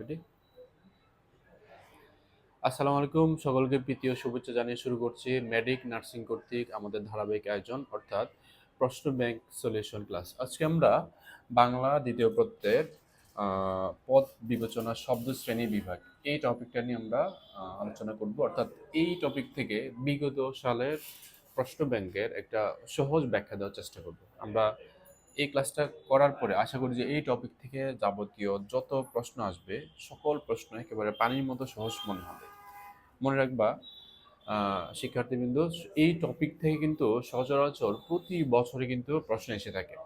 Ready আসসালামু আলাইকুম। সকলকে প্রীতি ও শুভেচ্ছা জানিয়ে শুরু করছি মেডিক নার্সিং কর্তৃক আমাদের ধারাবাহিক আয়োজন, অর্থাৎ প্রশ্ন ব্যাংক সলিউশন ক্লাস। আজকে আমরা বাংলা দ্বিতীয় প্রত্যয়ের পদ বিবেচনা শব্দ শ্রেণি বিভাগ এই টপিকটা নিয়ে আমরা আলোচনা করব। অর্থাৎ এই টপিক থেকে বিগত সালের প্রশ্ন ব্যাংকের একটা সহজ ব্যাখ্যা দেওয়ার চেষ্টা করব। আমরা এই ক্লাসটা করার পরে আশা করি যে এই টপিক থেকে যাবতীয় যত প্রশ্ন আসবে, সকল প্রশ্ন একেবারে পানির মতো সহজ মনে হবে। মনে রাখবা শিক্ষার্থীবৃন্দ, এই টপিক থেকে কিন্তু সচরাচর প্রতি বছরে কিন্তু প্রশ্ন এসে থাকে।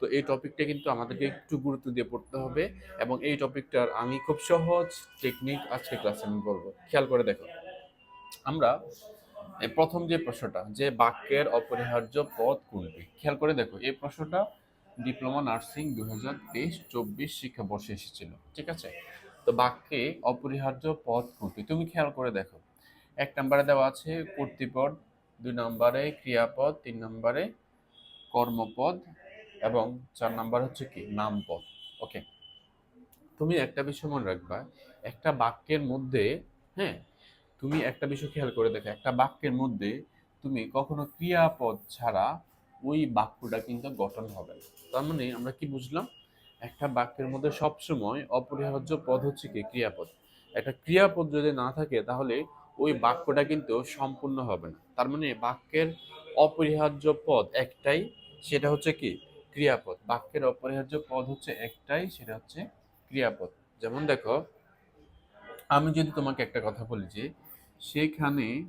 তো এই টপিকটা কিন্তু আমাদেরকে একটু গুরুত্ব দিয়ে পড়তে হবে এবং এই টপিকটার আমি খুব সহজ টেকনিক আজকে ক্লাসে আমি বলব। খেয়াল করে দেখো। আমরা প্রথম যে প্রশ্নটা, যে বাক্যের অপরিহার্য পদ কোনটি? খেয়াল করে দেখো, এই প্রশ্নটা ডিপ্লোমা নার্সিং দু হাজার তেইশ চব্বিশ শিক্ষাবর্ষে এসেছিল, ঠিক আছে? তো বাক্যে অপরিহার্য পদ কোনটি? তুমি খেয়াল করে দেখো। এক নম্বরে দেওয়া আছে কর্তৃপদ, দুই নম্বরে ক্রিয়াপদ, তিন নম্বরে কর্মপদ, এবং চার নাম্বার হচ্ছে কি? নামপদ। ওকে। তুমি একটা বিষয় মনে রাখবা, একটা বাক্যের মধ্যে হ্যাঁ? তুমি একটা বিষয় খেয়াল করে দেখো, একটা বাক্যের মধ্যে তুমি কখনো ক্রিয়াপদ ছাড়া ওই বাক্যটা কিন্তু গঠন হবে না। তার মানে আমরা কি বুঝলাম? একটা বাক্যের মধ্যে সবসময় অপরিহার্য পদ হচ্ছে কি? ক্রিয়াপদ। একটা ক্রিয়াপদ যদি না থাকে, তাহলে ওই বাক্যটা কিন্তু সম্পূর্ণ হবে না। তার মানে বাক্যের অপরিহার্য পদ একটাই, সেটা হচ্ছে কি? ক্রিয়াপদ। বাক্যের অপরিহার্য পদ হচ্ছে একটাই, সেটা হচ্ছে ক্রিয়াপদ। যেমন দেখো, আমি যদি তোমাকে একটা কথা বলি যে, সেখানে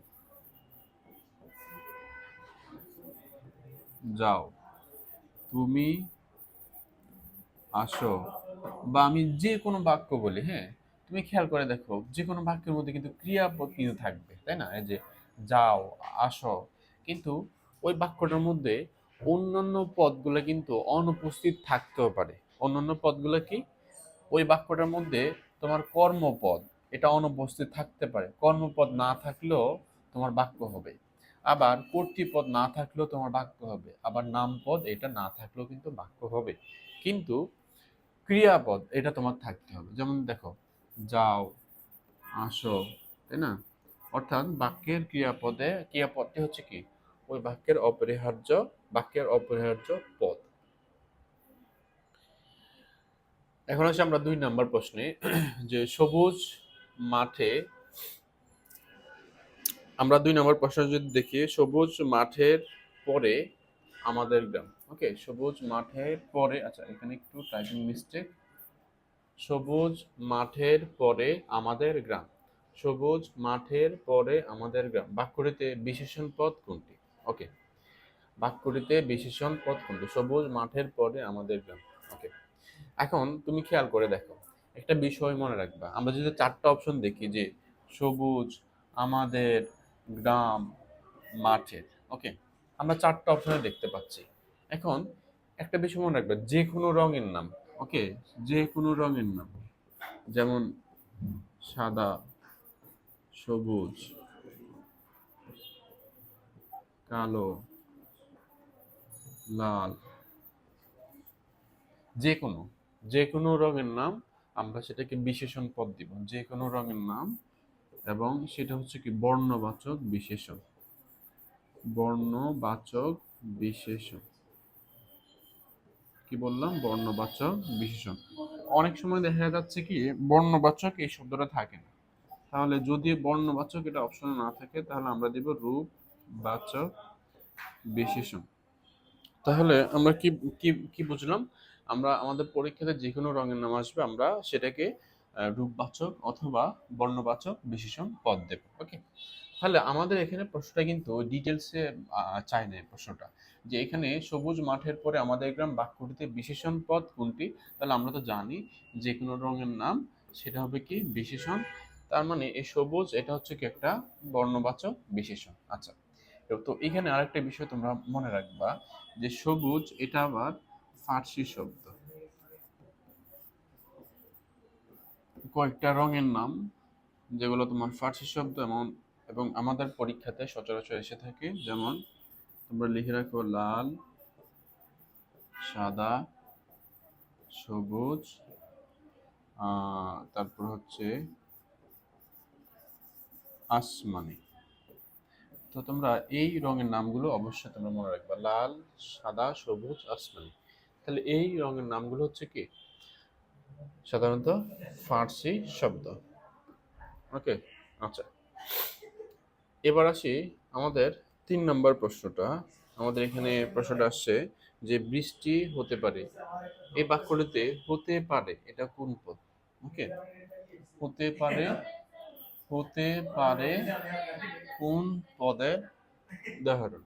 যাও। তুমি আসো। বা আমি যে কোনো বাক্য বলি হ্যাঁ? তুমি খেয়াল করে দেখো, যে কোনো বাক্যের মধ্যে কিন্তু ক্রিয়াপদ কিন্তু থাকবে, তাই না? এই যে যাও, আসো, কিন্তু ওই বাক্যটার মধ্যে অন্যান্য পদগুলো কিন্তু অনুপস্থিত থাকতেও পারে। অন্যান্য পদগুলো কি? ওই বাক্যটার মধ্যে তোমার কর্মপদ, এটা অনুপস্থিত থাকতে পারে। কর্মপদ না থাকলেও তোমার বাক্য হবে। আবার কর্তৃপদ না থাকলেও তোমার বাক্য হবে। আবার নামপদ, এটা না থাকলেও কিন্তু বাক্য হবে। কিন্তু ক্রিয়াপদ, এটা তোমার থাকতে হবে। যেমন দেখো, যাও, আসো, তাই না? অর্থাৎ বাক্যের ক্রিয়াপদে, ক্রিয়াপদটি হচ্ছে কি? ওই বাক্যের অপরিহার্য বাক্যের অপরিহার্য পদ। এখন আসি আমরা দুই নাম্বার প্রশ্নে। যে সবুজ মাঠে আমরা দুই নম্বর প্রশ্ন যদি দেখি, সবুজ মাঠের পরে আমাদের গ্রাম। ওকে সবুজ মাঠের পরে আচ্ছা এখানে একটু টাইপিং মিস্টেক সবুজ মাঠের পরে আমাদের গ্রাম। সবুজ মাঠের পরে আমাদের গ্রাম। বাক্যটিতে বিশেষণ পদ কোনটি? ওকে বাক্যটিতে বিশেষণ পদ কোনটি? সবুজ মাঠের পরে আমাদের গ্রাম। ওকে এখন তুমি খেয়াল করে দেখো। একটা বিষয় মনে রাখবা। আমরা যদি চারটা অপশন দেখি যে সবুজ আমাদের গ্রাম মাঠের ওকে আমরা চারটা অপশনে দেখতে পাচ্ছি। এখন একটা বিষয় মনে রাখবে, যে কোনো রঙের নাম ওকে যে কোনো রঙের নাম, যেমন সাদা, সবুজ, কালো, লাল, যে কোনো যে কোনো রঙের নাম আমরা সেটাকে বিশেষণ পদ দিব। যে কোনো রঙের নাম এবং সেটা হচ্ছে কি বর্ণবাচক বিশেষণ বর্ণবাচক বিশেষণ কি বললাম? বর্ণবাচক বিশেষণ অনেক সময় দেখা যাচ্ছে কি, বর্ণবাচক এই শব্দটা থাকে না। তাহলে যদি বর্ণবাচক এটা অপশনে না থাকে, তাহলে আমরা দেব রূপ বাচক বিশেষণ তাহলে আমরা কি কি বুঝলাম? আমরা আমাদের পরীক্ষাতে যে কোনো রঙের নাম আসবে, আমরা সেটাকে রূপবাচক অথবা বর্ণবাচক বিশেষণ পদ দেব। ওকে তাহলে আমাদের এখানে প্রশ্নটা কিন্তু ডিটেলসে চাই না প্রশ্নটা। যে এখানে সবুজ মাঠের পরে আমাদের গ্রাম বাক্যটিতে বিশেষণ পদ কোনটি? তাহলে আমরা তো জানি যে কোনো রঙের নাম, সেটা হবে কি? বিশেষণ। তার মানে এই সবুজ, এটা হচ্ছে কি একটা বর্ণবাচক বিশেষণ। আচ্ছা তো এখানে আরেকটা বিষয় তোমরা মনে রাখবা যে সবুজ, এটা আবার ফার্সি শব্দ। কয়েকটা রঙের নাম, যেগুলো তোমার ফার্সি শব্দ এমন, এবং আমাদের পরীক্ষাতে সচরাচর এসে থাকে, যেমন তোমরা লিখে রাখো লাল, সাদা, সবুজ তারপর হচ্ছে আসমানি। তো তোমরা এই রঙের নামগুলো অবশ্যই তোমরা মনে রাখবা, লাল, সাদা, সবুজ, আসমানি। তাহলে এই রঙের নামগুলো হচ্ছে কি? সাধারণত ফার্সি শব্দ। ওকে আচ্ছা। এবার আসি আমাদের তিন নম্বর প্রশ্নটা। আমাদের এখানে প্রশ্নটা আসছে যে বৃষ্টি হতে পারে। এই বাক্যটিতে হতে পারে, এটা কোন পদ? ওকে। হতে পারে হতে পারে কোন পদের উদাহরণ?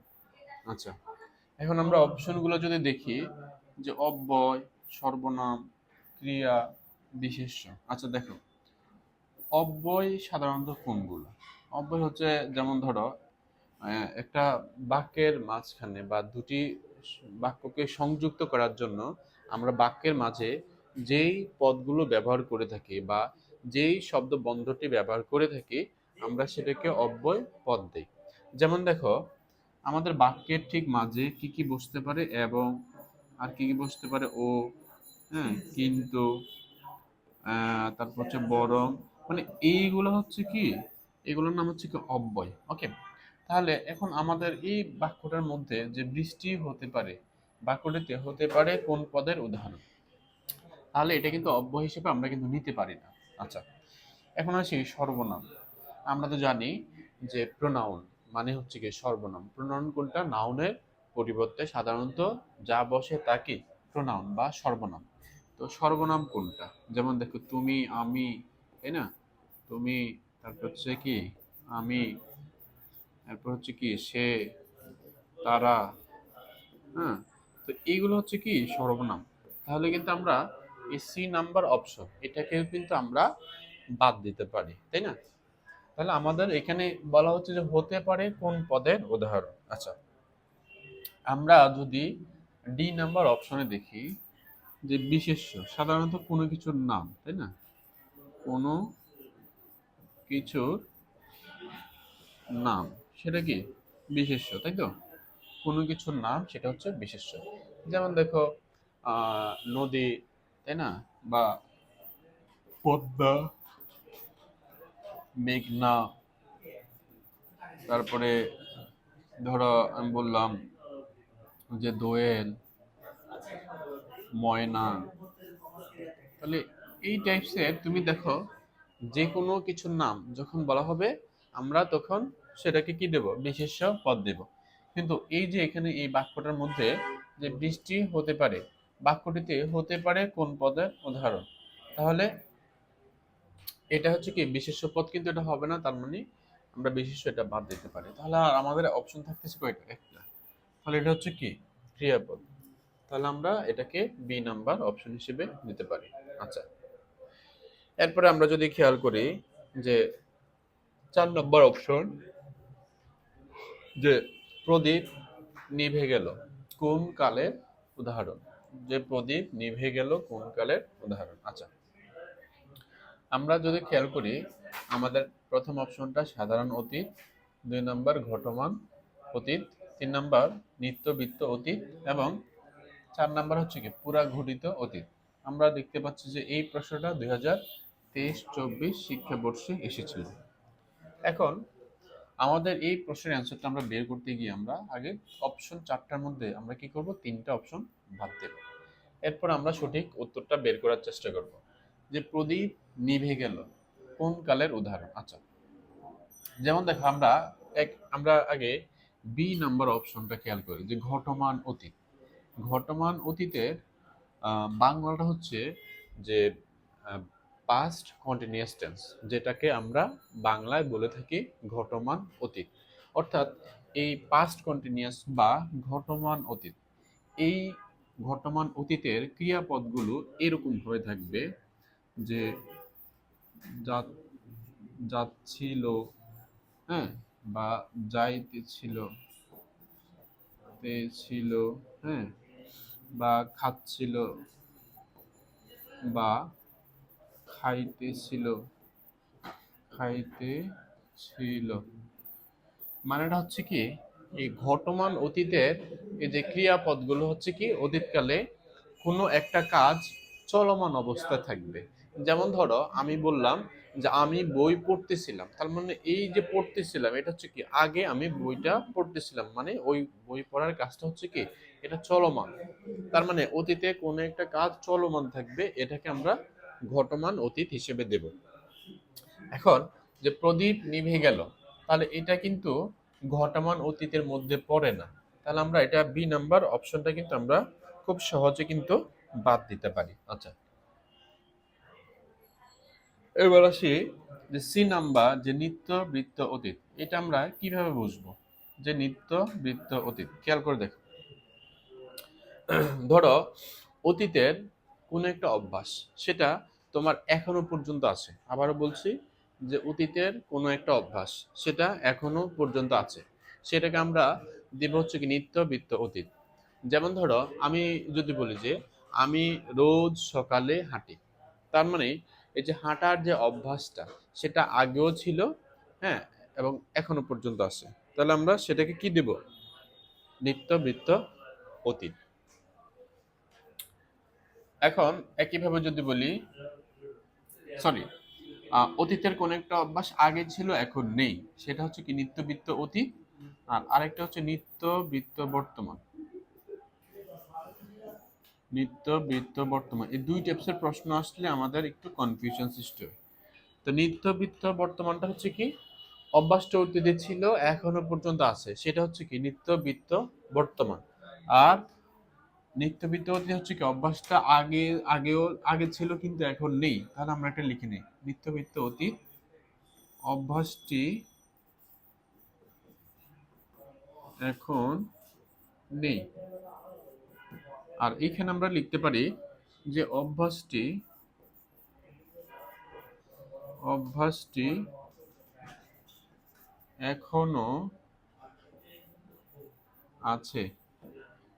আচ্ছা। এখন আমরা অপশনগুলো যদি দেখি, যে অব্যয়, সর্বনাম ক্রিয়া বিশেষ্য। আচ্ছা দেখো। অব্যয় সাধারণত কোনগুলো? অব্যয় হচ্ছে, যেমন ধরো একটা বাক্যের মাঝখানে বা দুটি বাক্যকে সংযুক্ত করার জন্য আমরা বাক্যের মাঝে যেই পদগুলো ব্যবহার করে থাকি বা যেই শব্দ বন্ধটি ব্যবহার করে থাকি, আমরা সেটাকে অব্যয় পদ দেই। যেমন দেখো, আমাদের বাক্যের ঠিক মাঝে কি কি বসতে পারে এবং আর কি কি বসতে পারে ও হ্যাঁ কিন্তু তারপর হচ্ছে বরং মানে এইগুলো হচ্ছে কি, এগুলোর নাম হচ্ছে কি অব্যয়। ওকে তাহলে এখন আমাদের এই বাক্যটার মধ্যে যে বৃষ্টি হতে পারে, বাক্যটিতে হতে পারে কোন পদের উদাহরণ? তাহলে এটা কিন্তু অব্যয় হিসেবে আমরা কিন্তু নিতে পারি না। আচ্ছা এখন আসি সর্বনাম। আমরা তো জানি যে প্রোনাউন মানে হচ্ছে কি সর্বনাম। প্রোনাউন কোনটা? নাউনের পরিবর্তে সাধারণত যা বসে তাকে প্রোনাউন বা সর্বনাম। তো সর্বনাম কোনটা? যেমন দেখো, তুমি, আমি, তাই না? তুমি, তারপর হচ্ছে কি, আমি, তারপর হচ্ছে কি, সে, তারা হ্যাঁ? তো এইগুলো হচ্ছে কি, সর্বনাম। তাহলে কিন্তু আমরা এই সি নাম্বার অপশন এটাকে কিন্তু আমরা বাদ দিতে পারি, তাই না? তাহলে আমাদের এখানে বলা হচ্ছে যে হতে পারে কোন পদের উদাহরণ। আচ্ছা আমরা যদি ডি নাম্বার অপশনে দেখি যে বিশেষ্য, সাধারণত কোনো কিছুর নাম, তাই না? কোনো কিছুর নাম, সেটা কি বিশেষ্য, তাই তো? কোনো কিছুর নাম, সেটা হচ্ছে বিশেষ্য। যেমন দেখো নদী, তাই না? বা পদ্মা, মেঘনা, তারপরে ধরো আমি বললাম যে দোয়েল ময়না। তাহলে এই টাইপসের তুমি দেখো যে কোনো কিছুর নাম যখন বলা হবে, আমরা তখন সেটাকে কি দেব? বিশেষ্য পদ দেব। কিন্তু এই যে এখানে এই বাক্যটার মধ্যে যে বৃষ্টি হতে পারে, বাক্যটিতে হতে পারে কোন পদের উদাহরণ? তাহলে এটা হচ্ছে কি বিশেষ্য পদ, কিন্তু এটা হবে না, তার মানে আমরা বিশেষ্য এটা বাদ দিতে পারি। তাহলে আর আমাদের অপশন থাকতেছে কয়টা? একটা। তাহলে এটা হচ্ছে কি? ক্রিয়াপদ। তাহলে আমরা এটাকে বি নাম্বার অপশন হিসেবে নিতে পারি। আচ্ছা। এরপরে আমরা যদি খেয়াল করি যে চার নম্বর অপশন যে প্রদীপ নিভে গেল, কোন কালের উদাহরণ? যে প্রদীপ নিভে গেল, কোন কালের উদাহরণ? আচ্ছা। আমরা যদি খেয়াল করি, আমাদের প্রথম অপশনটা সাধারণ অতীত, দুই নম্বর ঘটমান অতীত, তিন নম্বর নিত্যবৃত্ত অতীত এবং চার নাম্বার হচ্ছে কি, পুরা ঘটিত অতীত। আমরা দেখতে পাচ্ছি যে এই প্রশ্নটা দুই হাজার তেইশ, চব্বিশ শিক্ষাবর্ষে এসেছিল। এখন আমাদের এই প্রশ্নের অ্যান্সারটা আমরা বের করতে গিয়ে আমরা আগে অপশন চারটার মধ্যে আমরা কি করব? তিনটা অপশন বাদ দেব। এরপর আমরা সঠিক উত্তরটা বের করার চেষ্টা করব। যে প্রদীপ নিভে গেল, কোন কালের উদাহরণ? আচ্ছা যেমন দেখো, আমরা এক, আমরা আগে বি নাম্বার অপশনটা খেয়াল করি, যে ঘটমান অতীত। ঘটমান অতীতের বাংলাটা হচ্ছে যে পাস্ট কন্টিনিউয়াস টেন্স যেটাকে আমরা বাংলায় বলে থাকি ঘটমান অতীত। অর্থাৎ এই পাস্ট কন্টিনিউয়াস বা ঘটমান অতীত, এই ঘটমান অতীতের ক্রিয়াপদগুলো এরকম হয়ে থাকবে যে যাচ্ছিল হ্যাঁ বা যাইতেছিল ছিল হ্যাঁ বা খাচ্ছিল বা খাইতেছিল খাইতে ছিল মানেটা হচ্ছে কি, এই ঘটমান অতীতের এই যে ক্রিয়াপদগুলো হচ্ছে কি, অতীতকালে কোনো একটা কাজ চলমান অবস্থায় থাকবে। যেমন ধরো, আমি বললাম যে আমি বই পড়তেছিলাম, তার মানে এই যে পড়তেছিলাম, এটা হচ্ছে কি, আগে আমি বইটা পড়তেছিলাম মানে ওই বই পড়ার কাজটা হচ্ছে কি, এটা চলমান। তার মানে অতীতে কোনো একটা কাজ চলমান থাকবে, এটাকে আমরা ঘটমান অতীত হিসেবে দেব। এখন যে প্রদীপ নিভে গেল, তাহলে এটা কিন্তু ঘটমান অতীতের মধ্যে পড়ে না। তাহলে আমরা এটা বি নাম্বার অপশনটা কিন্তু আমরা খুব সহজে কিন্তু বাদ দিতে পারি। আচ্ছা এবার আসি যে সি নাম্বার, যে নিত্য বৃত্ত অতীত, এটা আমরা কীভাবে বুঝব? যে নিত্য বৃত্ত অতীত, খেয়াল করে দেখো। ধরো, অতীতের কোন একটা অভ্যাস, সেটা তোমার এখনও পর্যন্ত আছে। আবারও বলছি যে অতীতের কোনো একটা অভ্যাস, সেটা এখনও পর্যন্ত আছে। সেটাকে আমরা দেব হচ্ছে কি নিত্য বৃত্ত অতীত। যেমন ধরো, আমি যদি বলি যে আমি রোজ সকালে হাঁটি, তার মানে এই যে হাঁটার যে অভ্যাসটা, সেটা আগেও ছিল হ্যাঁ এবং এখনও পর্যন্ত আছে। তাহলে আমরা সেটাকে কি দেব? নিত্য বৃত্ত অতীত। এখন একইভাবে যদি বলি সরি অতীতের কোন একটা অভ্যাস আগে ছিল, এখন নেই। সেটা হচ্ছে কি নিত্যবৃত্ত অতীত, আর আরেকটা হচ্ছে নিত্য বৃত্ত বর্তমান। নিত্য, বৃত্ত, বর্তমান। এই দুই টাইপসের প্রশ্ন আসলে আমাদের একটু কনফিউশন সৃষ্টি হয়। তো নিত্য, বৃত্ত, বর্তমানটা হচ্ছে কি? অভ্যাসটা অতীতে ছিল, এখনও পর্যন্ত আছে। সেটা হচ্ছে কি? নিত্য, বৃত্ত, বর্তমান। আর নিত্যবৃত্ত অতীত হচ্ছে কি? অভ্যাসটা আগে, আগেও, আগে ছিল কিন্তু এখন নেই। তাহলে আমরা এটা লিখে নিই। নিত্যবৃত্ত অতীত। অভ্যাসটি এখন নেই। আর এইখানে আমরা লিখতে পারি যে অভ্যাসটি অভ্যাসটি এখনও আছে।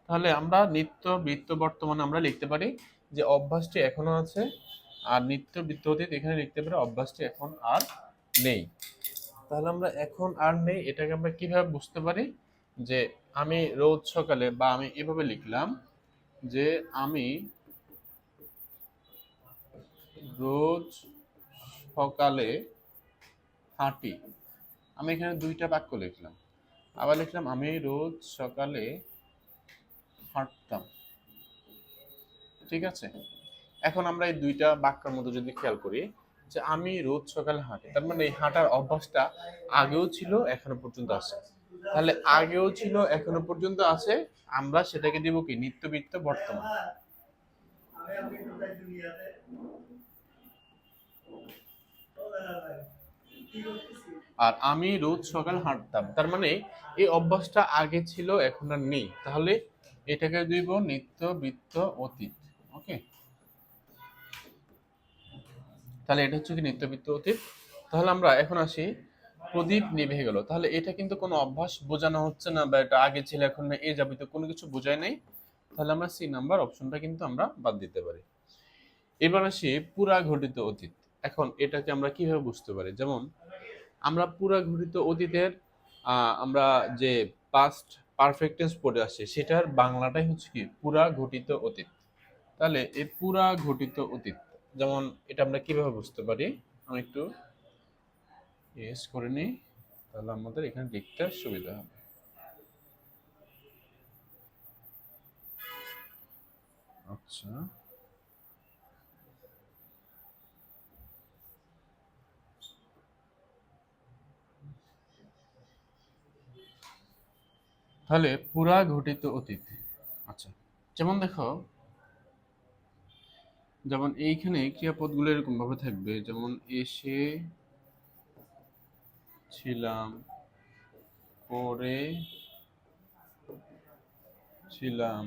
তাহলে আমরা নিত্য বৃত্ত বর্তমানে আমরা লিখতে পারি যে অভ্যাসটি এখনও আছে আর নিত্য বৃত্ত অতীত এখানে লিখতে পারি অভ্যাসটি এখন আর নেই। তাহলে আমরা এখন আর নেই এটাকে আমরা কীভাবে বুঝতে পারি? যে আমি রোজ সকালে বা আমি এভাবে লিখলাম যে আমি রোজ সকালে হাঁটি। আমি এখানে দুইটা বাক্য লিখলাম। আবার লিখলাম, আমি রোজ সকালে হাঁটতাম। ঠিক আছে? এখন আমরা এই দুইটা বাক্যের মধ্যে যদি খেয়াল করি, যে আমি রোজ সকালে হাঁটি, তার মানে এই হাঁটার অভ্যাসটা আগেও ছিল, এখনও পর্যন্ত আছে। তাহলে আগেও ছিল, এখনও পর্যন্ত আছে। আমরা সেটাকে দিব কি? নিত্যবৃত্ত বর্তমান। আর আমি রোজ সকাল হাঁটতাম। তার মানে এই অভ্যাসটা আগে ছিল, এখন আর নেই। তাহলে এটাকে দিব নিত্য বৃত্ত অতীত। ওকে? তাহলে এটা হচ্ছে কি নিত্যবৃত্ত অতীত? তাহলে আমরা এখন আসি প্রদীপ নিভে গেল। তাহলে এটা কিন্তু কোনো অভ্যাস বোঝানো হচ্ছে না বা এটা আগে ছিল, এখন না, এ যাবিত কোনো কিছু বোঝায় নাই। তাহলে আমরা সি নাম্বার অপশনটা কিন্তু আমরা বাদ দিতে পারি। এবার আসি পুরা ঘটিত অতীত। এখন এটাকে আমরা কীভাবে বুঝতে পারি? যেমন, আমরা পুরা ঘটিত অতীতের আমরা যে পাস্ট পারফেক্ট টেন্স পড়ে আসছে সেটার বাংলাটাই হচ্ছে কি? পুরা ঘটিত অতীত। তাহলে এই পুরা ঘটিত অতীত, যেমন এটা আমরা কীভাবে বুঝতে পারি? আমি একটু ইয়েস করে নিই। তাহলে আমাদের এখানে লিখতে সুবিধা হবে। আচ্ছা। তাহলে পুরা ঘটিত অতীত। আচ্ছা যেমন দেখো, যেমন এইখানে ক্রিয়াপদগুলো এরকম ভাবে থাকবে, যেমন এসে ছিলাম পরে ছিলাম।